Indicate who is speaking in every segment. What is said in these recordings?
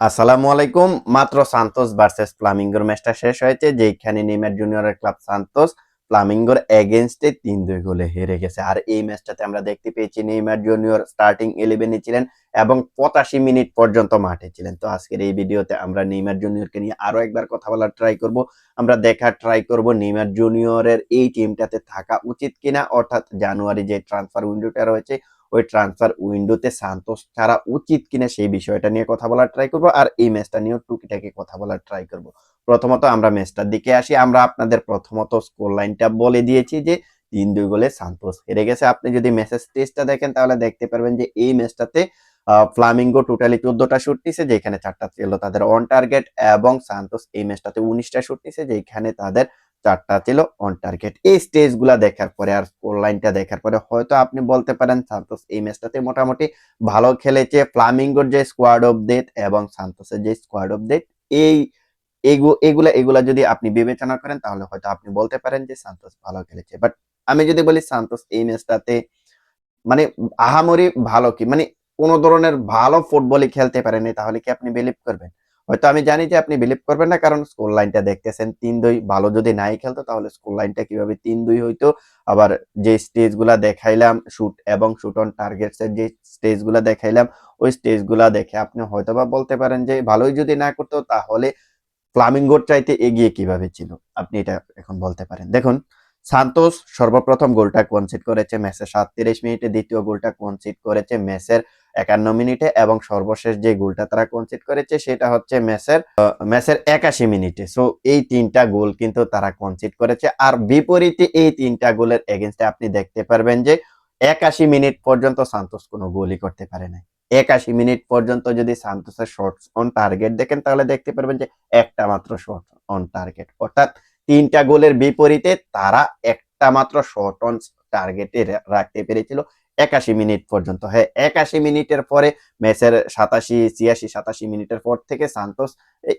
Speaker 1: আসসালামু আলাইকুম, মাত্র সান্তোস ভার্সেস ফ্লামিঙ্গোর ম্যাচটা শেষ হয়েছে যেখানে নেইমার জুনিয়রের ক্লাব সান্তোস ফ্লামিঙ্গোর এগেনস্টে তিন দুই গোলে হেরে গেছে। আর এই ম্যাচটাতে আমরা দেখতে পেয়েছি নেইমার জুনিয়র স্টার্টিং ইলেভেনে ছিলেন এবং পঁচাশি মিনিট পর্যন্ত মাঠে ছিলেন। তো আজকের এই ভিডিওতে আমরা নেইমার জুনিয়রকে নিয়ে আরও একবার কথা বলার ট্রাই করব। আমরা দেখার ট্রাই করব নেইমার জুনিয়রের এই টিমটাতে থাকা উচিত কিনা, অর্থাৎ জানুয়ারি যে ট্রান্সফার উইন্ডোটা রয়েছে ওই ট্রান্সফার উইন্ডোতে সান্তোস ছাড়া উচিত কিনা সেই বিষয়টা নিয়ে কথা বলার ট্রাই করব, আর এই ম্যাচটা নিয়েও টুকিটাকি কথা বলার ট্রাই করব। প্রথমত আমরা ম্যাচটার দিকে আসি, আমরা আপনাদের প্রথমত স্কোর লাইনটা বলে দিয়েছি যে তিন দুই গোলে সান্তোস হেরে গেছে। আপনি যদি ম্যাচের স্টেজটা দেখেন, তাহলে দেখতে পারবেন যে এই ম্যাচটাতে ফ্লামিঙ্গো টোটালি চোদ্দটা শুট নিছে, যেখানে চারটা ছিল তাদের অন টার্গেট এবং সান্তোস এই ম্যাচটাতে উনিশটা শুট নিছে, যেখানে তাদের চারটা ছিল অন টার্গেট এই স্টেজগুলা দেখার পরে আর লাইনটা দেখার পরে হয়তো আপনি বলতে পারেন সান্তোস এই ম্যাচটাতে মোটামুটি ভালো খেলেছে ফ্লামিঙ্গোর যে স্কোয়াড অফ ডেথ এবং সান্তোসের যে স্কোয়াড অফ ডেথ এই এগুলা এগুলা যদি আপনি বিবেচনা করেন তাহলে হয়তো আপনি বলতে পারেন যে সান্তোস ভালো খেলেছে। বাট আমি যদি বলি সান্তোস এই ম্যাচটাতে মানে আহামরি ভালো কি মানে কোন ধরনের ভালো ফুটবলই খেলতে পারেনি, তাহলে কি আপনি বিলিভ করবেন? হয়তো আমি জানি যে আপনি বিলিভ করবেন না, কারণ স্কোর লাইনটা দেখতেছেন তিন দুই ভালো যদি নাই খেলতো, তাহলে স্কোর লাইনটা কীভাবে তিন দুই হইতো? আবার যে স্টেজগুলা দেখাইলাম শুট এবং শুট অন টার্গেটস এর যে স্টেজগুলা দেখাইলাম, ওই স্টেজগুলা দেখে আপনি হয়তো বা বলতে পারেন যে ভালোই যদি না করতো, তাহলে ফ্লামিঙ্গোর চাইতে এগিয়ে কীভাবে ছিল? আপনি এটা এখন বলতে পারেন। দেখুন সান্তোস সর্বপ্রথম গোলটা কনসিড করেছে ম্যাচের সাতত্রিশ মিনিটে দ্বিতীয় গোলটা কনসিড করেছে ম্যাচের একান্ন মিনিটে এবং সর্বশেষ যে গোলটা তারা কনসিড করেছে সেটা হচ্ছে ম্যাচের ম্যাচের একাশি মিনিটে। সো এই তিনটা গোল কিন্তু তারা কনসিড করেছে। আর বিপরীতে এই তিনটা গোলের এগেনস্টে আপনি দেখতে পারবেন যে একাশি মিনিট পর্যন্ত সান্তোস কোনো গোলই করতে পারে নাই। একাশি মিনিট পর্যন্ত যদি সান্তোসের শর্টস অন টার্গেট দেখেন, তাহলে দেখতে পারবেন যে একটা মাত্র শর্ট অন টার্গেট অর্থাৎ তিনটা গোলের বিপরীতে তারা একটা মাত্র শর্ট অন টার্গেটে রাখতে পেরেছিল। একাশি মিনিট পর্যন্ত। হ্যাঁ একাশি মিনিটের পরে ম্যাচের সাতাশি, ছিয়াশি, সাতাশি মিনিটের পর থেকে সান্তোস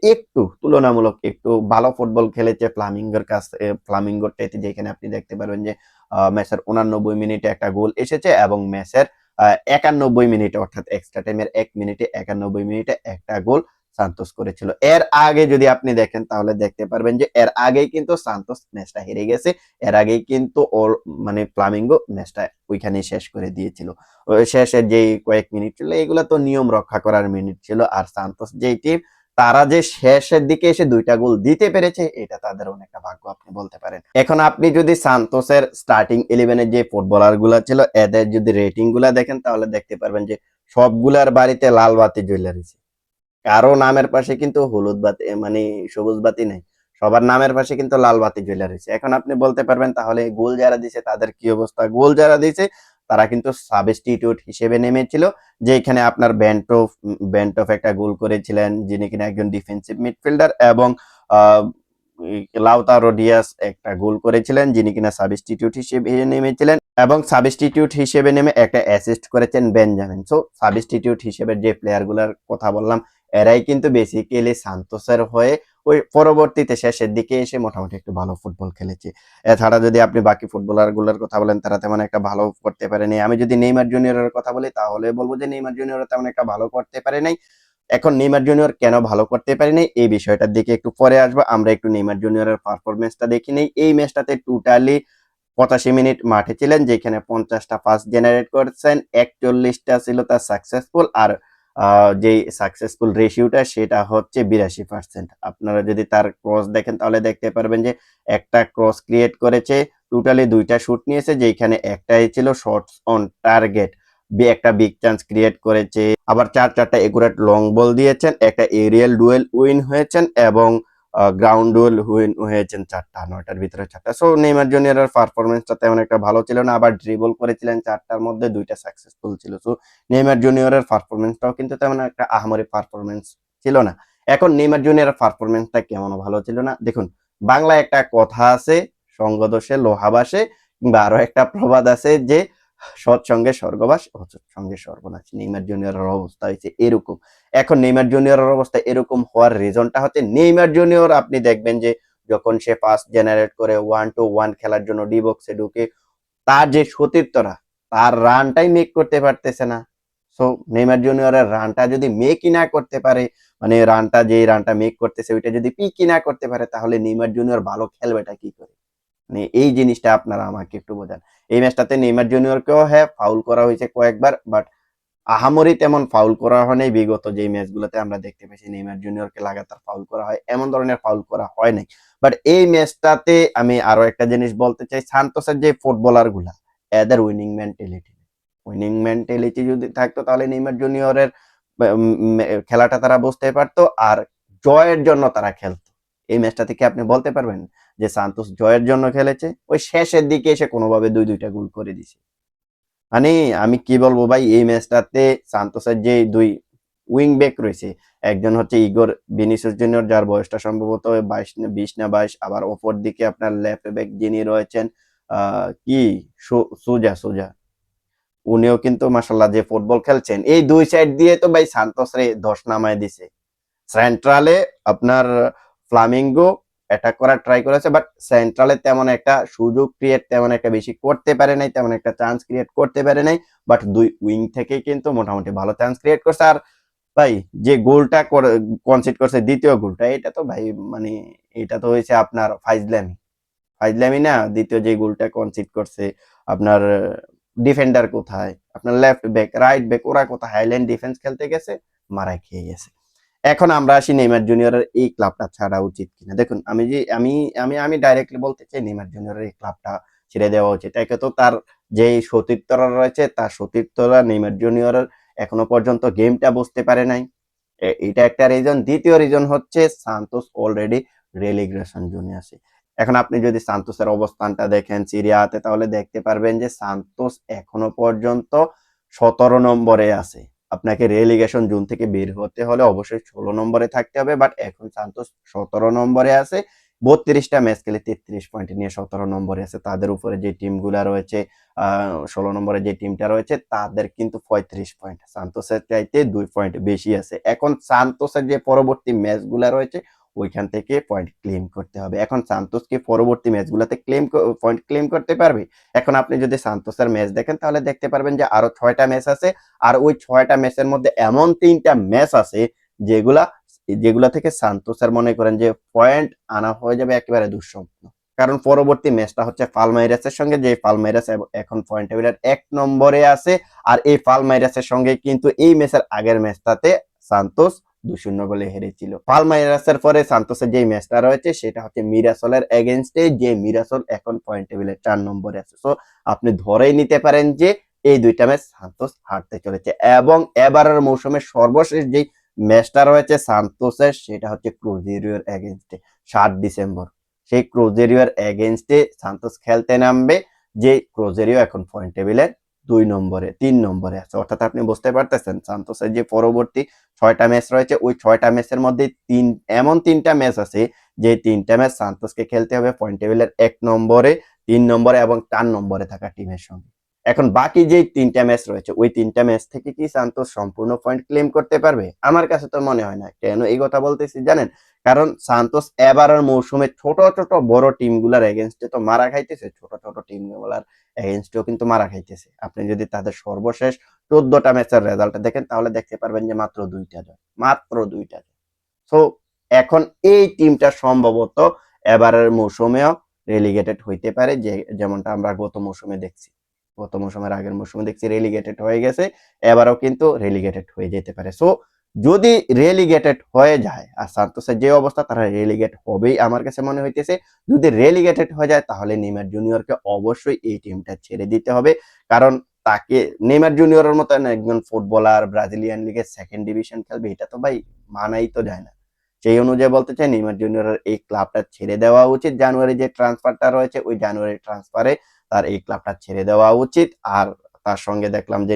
Speaker 1: একটু তুলনামূলক একটু ভালো ফুটবল খেলেছে ফ্লামিঙ্গোর কাছে ফ্লামিঙ্গোর টেতে যেখানে আপনি দেখতে পারবেন যে ম্যাচের উনানব্বই মিনিটে একটা গোল এসেছে এবং ম্যাচের একানব্বই মিনিটে অর্থাৎ এক্সট্রা টাইমের এক মিনিটে একানব্বই মিনিটে একটা গোল সান্তোস করেছিল। এর আগে যদি আপনি দেখেন, তাহলে দেখতে পারবেন যে এর আগেই কিন্তু সান্তোস ম্যাচটা হেরে গেছে। এর আগেই কিন্তু ওর মানে ফ্লামিঙ্গো ম্যাচটা ওইখানে শেষ করে দিয়েছিল। শেষের যেই কয়েক মিনিট ছিল, এগুলো তো নিয়ম রক্ষা করার মিনিট ছিল। আর সান্তোস যেই টিম, তারা যে শেষের দিকে এসে দুইটা গোল দিতে পেরেছে, এটা তাদের অনেকটা ভাগ্য, আপনি বলতে পারেন। এখন আপনি যদি সান্তোসের স্টার্টিং ইলেভেনের যে ফুটবলারগুলা ছিল, এদের যদি রেটিংগুলা দেখেন, তাহলে দেখতে পারবেন যে সবগুলার বাড়িতে লাল বাতি জ্বলে রয়েছে। কারও নামের পাশে কিন্তু হলুদ বাতি মানে সবুজ বাতি নেই। সবার নামের পাশে কিন্তু লাল বাতি জ্বলে রয়েছে। এখন আপনি বলতে পারবেন, তাহলে গোল যারা দিছে তাদের কি অবস্থা? গোল যারা দিছে তারা কিন্তু সাবস্টিটিউট হিসেবে নেমেছিল যে এখানে আপনার ব্যান্টফ ব্যান্টফ একটা গোল করেছিলেন, যিনি কিনা একজন ডিফেন্সিভ মিডফিল্ডার এবং লাউতারো রোডিয়াস একটা গোল করেছিলেন, যিনি কিনা সাবস্টিটিউট হিসেবে নেমেছিলেন এবং সাবস্টিটিউট হিসেবে নেমে একটা অ্যাসিস্ট করেছেন বেঞ্জামিন সো সাবস্টিটিউট হিসেবে যে প্লেয়ারগুলোর কথা বললাম এরাই কিন্তু বেসিক্যালি সান্তোসের হয়ে ওই পরবর্তীতে শেষের দিকে এসে মোটামুটি একটু ভালো ফুটবল খেলেছে। এছাড়া যদি আপনি বাকি ফুটবলারগুলোর কথা বলেন, তারা তেমন একটা ভালো করতে পারেনি। আমি যদি নেইমার জুনিয়রের কথা বলি, তাহলে বলব যে নেইমার জুনিয়র তেমন একটা ভালো করতে পারে নাই। এখন নেইমার জুনিয়র কেন ভালো করতে পারেনি এই বিষয়টার দিকে একটু পরে আসব। আমরা একটু নেইমার জুনিয়রের পারফরমেন্সটা দেখি নেই। এই ম্যাচটাতে টোটালি পঁচাশি মিনিট মাঠে ছিলেন, যেখানে পঞ্চাশটা ফার্স্ট জেনারেট করছেন, একচল্লিশটা ছিল তার সাকসেসফুল আর যে সাকসেসফুল রেশিওটা সেটা হচ্ছে বিরাশি পার্সেন্ট আপনারা যদি তার ক্রস দেখেন তাহলে দেখতে পারবেন যে একটা ক্রস ক্রিয়েট করেছে টোটালি দুইটা শুট নিয়েছে যেখানে একটাই ছিল শর্টস অন টার্গেট একটা বিগ চান্স ক্রিয়েট করেছে। আবার চার, চারটা একুরেট লং বল দিয়েছেন, একটা এরিয়াল ডুয়েল উইন হয়েছেন এবং গ্রাউন্ড উইন হয়েছেন চারটা, নয়টার ভিতরে চারটা। সো নেইমার জুনিয়রের পারফরমেন্সটা তেমন একটা ভালো ছিল না, আবার ড্রিবল করেছিলেন চারটার মধ্যে, দুইটা সাকসেসফুল ছিল। সো নেইমার জুনিয়রের পারফরমেন্সটাও কিন্তু তেমন একটা আহামরি পারফরমেন্স ছিল না। এখন নেইমার জুনিয়রের পারফরমেন্সটা কেমন ভালো ছিল না? দেখুন বাংলা একটা কথা আছে, সঙ্গদোষে লোহাবাসে কিংবা আরও একটা প্রবাদ আছে যে সৎসঙ্গে স্বর্গবাস সঙ্গে সর্বনাশ। নেইমার জুনিয়রের অবস্থা হয়েছে এরকম। এখন নেইমার জুনিয়রের অবস্থা এরকম হওয়ার রিজনটা হচ্ছে নেইমার জুনিয়র, আপনি দেখবেন যে যখন সে পাস জেনারেট করে ওয়ান টু ওয়ান খেলার জন্য ডি বক্সে ঢুকে, তার যে সতীর্থরা, তার রানটাই মেক করতে পারতেছে না। সো নেইমার জুনিয়রের রানটা যদি মেকই না করতে পারে মানে রানটা যে রানটা মেক করতেছে, ওইটা যদি পিকই না করতে পারে, তাহলে নেইমার জুনিয়র ভালো খেলবেটা কি করে? মানে এই জিনিসটা আপনারা আমাকে একটু বোঝান। এই ম্যাচটাতে নেইমার জুনিয়রকেও হ্যাঁ ফাউল করা হয়েছে কয়েকবার বাট আহামরি তেমন ফাউল করা হয় নাই। বিগত যে ম্যাচগুলোতে আমরা দেখতে পেয়েছি, নেইমার জুনিয়রকে লাগাতার ফাউল করা হয়, এমন ধরনের ফাউল করা হয় নাই। বাট এই ম্যাচটাতে আমি আরও একটা জিনিস বলতে চাই, সান্তোসের যে ফুটবলারগুলা এদের উইনিং মেন্টালিটি উইনিং মেন্টালিটি যদি থাকতো, তাহলে নেইমার জুনিয়রের খেলাটা তারা বুঝতে পারতো, আর জয়ের জন্য তারা খেলতো। এই ম্যাচটা থেকে আপনি বলতে পারবেন যে সান্তোস জয়ের জন্য খেলেছে, ওই শেষের দিকে এসে কোনোভাবে দুই দুইটা গোল করে দিছে। মানে আমি কি বলব ভাই, এই ম্যাচটাতে সান্তোসের যে দুই উইং ব্যাক রয়েছে, একজন হচ্ছে ইগোর ভিনিসিয়াস জুনিয়র, যার বয়সটা সম্ভবত বাইশ, বিশ না বাইশ, আবার অপর দিকে আপনার লেফট ব্যাক যিনি রয়েছেন কি? সুজা সুজা। উনিও কিন্তু মাসাল্লাহ যে ফুটবল খেলছেন, এই দুই সাইড দিয়ে তো ভাই সান্তোস রে দশ নামায় দিছে। সেন্ট্রালে আপনার ফ্লামিঙ্গো অ্যাটাক করার ট্রাই করেছে বাট সেন্ট্রালে তেমন একটা সুযোগ ক্রিয়েট তেমন একটা বেশি করতে পারে নাই, তেমন একটা চান্স ক্রিয়েট করতে পারে নাই বাট দুই উইং থেকে কিন্তু মোটামুটি ভালো চান্স ক্রিয়েট করছে। আর ভাই, যে গোলটা কনসিড করছে, দ্বিতীয় গোলটা, এটা তো ভাই মানে এটা তো হয়েছে আপনার ফাইজলামি। ফাইজলামি না, দ্বিতীয় যে গোলটা কনসিড করছে, আপনার ডিফেন্ডার কোথায়? আপনার লেফট ব্যাক রাইট ব্যাক ওরা কোথায়? হাইল্যান্ড ডিফেন্স খেলতে গেছে মারা খেয়ে গেছে। এখন আমরা আসি নেইমার জুনিয়রের এই ক্লাবটা ছাড়া উচিত কিনা। দেখুন, আমি যে, আমি আমি আমি ডাইরেক্টলি বলতে চাই নেইমার জুনিয়রের এই ক্লাবটা ছেড়ে দেওয়া উচিত। একে তো তার যে সতীর্থরা রয়েছে, তার সতীর্থরা নেইমার জুনিয়রের এখনও পর্যন্ত গেমটা বুঝতে পারে নাই। এটা একটা রিজন দ্বিতীয় রিজন হচ্ছে সান্তোস অলরেডি রেলিগ্রেশন জোনে আছে। এখন আপনি যদি সান্তোসের অবস্থানটা দেখেন সিরিয়াতে, তাহলে দেখতে পারবেন যে সান্তোস এখনও পর্যন্ত সতেরো নম্বরে আছে। আপনাকে রেলিগেশন জোন থেকে বের হতে হলে অবশ্যই ষোলো নম্বরে থাকতে হবে বাট এখন সান্তোস সতেরো নম্বরে আছে। বত্রিশটা ম্যাচ খেলে তেত্রিশ পয়েন্ট নিয়ে সতেরো নম্বরে আছে। তাদের উপরে যে টিমগুলা রয়েছে ষোলো নম্বরে যে টিমটা রয়েছে, তাদের কিন্তু পঁয়ত্রিশ পয়েন্ট সান্তোসের চাইতে দুই পয়েন্ট বেশি আছে। এখন সান্তোসের যে পরবর্তী ম্যাচগুলা রয়েছে ওইখান থেকে পয়েন্ট ক্লেম করতে হবে। এখন সান্তোসকে পরবর্তী ম্যাচগুলোতে ক্লেম পয়েন্ট ক্লেম করতে পারবে? এখন আপনি যদি সান্তোসের ম্যাচ দেখেন, তাহলে দেখতে পারবেন যে আরও ছয়টা ম্যাচ আছে, আর ওই ছয়টা ম্যাচের মধ্যে এমন তিনটা ম্যাচ আছে, যেগুলা যেগুলা থেকে সান্তোসের মনে করেন যে পয়েন্ট আনা হয়ে যাবে একেবারে দুঃস্বপ্ন। কারণ পরবর্তী ম্যাচটা হচ্ছে পালমাইরাসের সঙ্গে, যে পালমাইরাস এব- এখন পয়েন্ট টেবিলের এক নম্বরে আছে, আর এই পালমাইরাসের সঙ্গে কিন্তু এই ম্যাচের আগের ম্যাচটাতে সান্তোস দুই শূন্য গোলে হেরেছিল পালমাইরাসের পরে সান্তোসের যে ম্যাচটা রয়েছে, সেটা হচ্ছে মিরাসলের এগেনস্টে যে মিরাসল এখন পয়েন্ট টেবিলের চার নম্বরে আছে। সো আপনি ধরেই নিতে পারেন যে এই দুইটা ম্যাচ সান্তোস হারতে চলেছে। এবং এবারের মৌসুমের সর্বশেষ যেই ম্যাচটা রয়েছে সান্তোসের, সেটা হচ্ছে ক্রুজেরিওর এগেনস্টে সাত ডিসেম্বর। সেই ক্রোজেরিওর এগেনস্টে সান্তোস খেলতে নামবে, যে ক্রোজেরিও এখন পয়েন্ট টেবিলের দুই নম্বরে, তিন নম্বরে আছে। অর্থাৎ আপনি বুঝতে পারতেছেন, সান্তোসের যে পরবর্তী ছয়টা ম্যাচ রয়েছে। ওই ছয়টা ম্যাচের মধ্যে তিন, এমন তিনটা ম্যাচ আছে, যে তিনটা ম্যাচ সান্তোসকে খেলতে হবে পয়েন্ট টেবিলের এক নম্বরে, তিন নম্বরে এবং চার নম্বরে থাকা টিমের সঙ্গে। এখন বাকি যে তিনটা ম্যাচ রয়েছে, ওই তিনটা ম্যাচ থেকে কি সান্তোস সম্পূর্ণ পয়েন্ট ক্লেম করতে পারবে? আমার কাছে তো মনে হয় না, কেন এই কথা বলতেছি জানেন? কারণ সান্তোস এবারের মৌসুমে ছোট ছোট, বড় টিমগুলার এগেনস্টে তো মারা খাইতেছে, ছোট ছোট টিমগুলার এগেনস্টেও কিন্তু মারা খাইতেছে। আপনি যদি তাদের সর্বশেষ চোদ্দটা ম্যাচের রেজাল্ট দেখেন, তাহলে দেখতে পারবেন যে মাত্র দুইটা জয়, মাত্র দুইটা সো এখন এই টিমটা সম্ভবত এবারের মৌসুমেও রেলিগেটেড হইতে পারে, যে, যেমনটা আমরা গত মৌসুমে দেখছি। গত মৌসুমের আগের মৌসুমে দেখছি রেলিগেটেড হয়ে গেছে, এবারও কিন্তু রেলিগেটেড হয়ে যেতে পারে। সো যদি রেলিগেটেড হয়ে যায়, আর সান্তোসের যে অবস্থা তারা রেলিগেট হবেই আমার কাছে মনে হইতেছে। যদি রেলিগেটেড হয়ে যায়, তাহলে নেইমার জুনিয়রকে অবশ্যই এই টিমটা ছেড়ে দিতে হবে। কারণ তাকে নেমার জুনিয়রের মতন একজন ফুটবলার, ব্রাজিলিয়ান লিগের সেকেন্ড ডিভিশন খেলবে, এটা তো ভাই মানাই তো যায় না। সেই অনুযায়ী বলতে চাই, নেইমার জুনিয়রের এই ক্লাবটা ছেড়ে দেওয়া উচিত। জানুয়ারি যে ট্রান্সফারটা রয়েছে, ওই জানুয়ারি ট্রান্সফারে তার এই ক্লাবটা ছেড়ে দেওয়া উচিত। আর তার সঙ্গে দেখলাম যে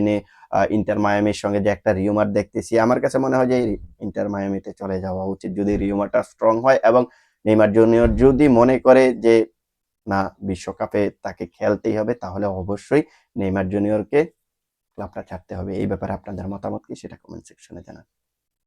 Speaker 1: ইন্টার মায়ামির সঙ্গে যে একটা রিউমার দেখতেছি, আমার কাছে মনে হয় যে ইন্টার মায়ামিতে চলে যাওয়া উচিত যদি রিউমারটা স্ট্রং হয়। এবং নেইমার জুনিয়র যদি মনে করে যে না, বিশ্বকাপে তাকে খেলতেই হবে, তাহলে অবশ্যই নেইমার জুনিয়রকে ক্লাবটা ছাড়তে হবে। এই ব্যাপারে আপনাদের মতামত কি সেটা কমেন্ট সেকশনে জানান।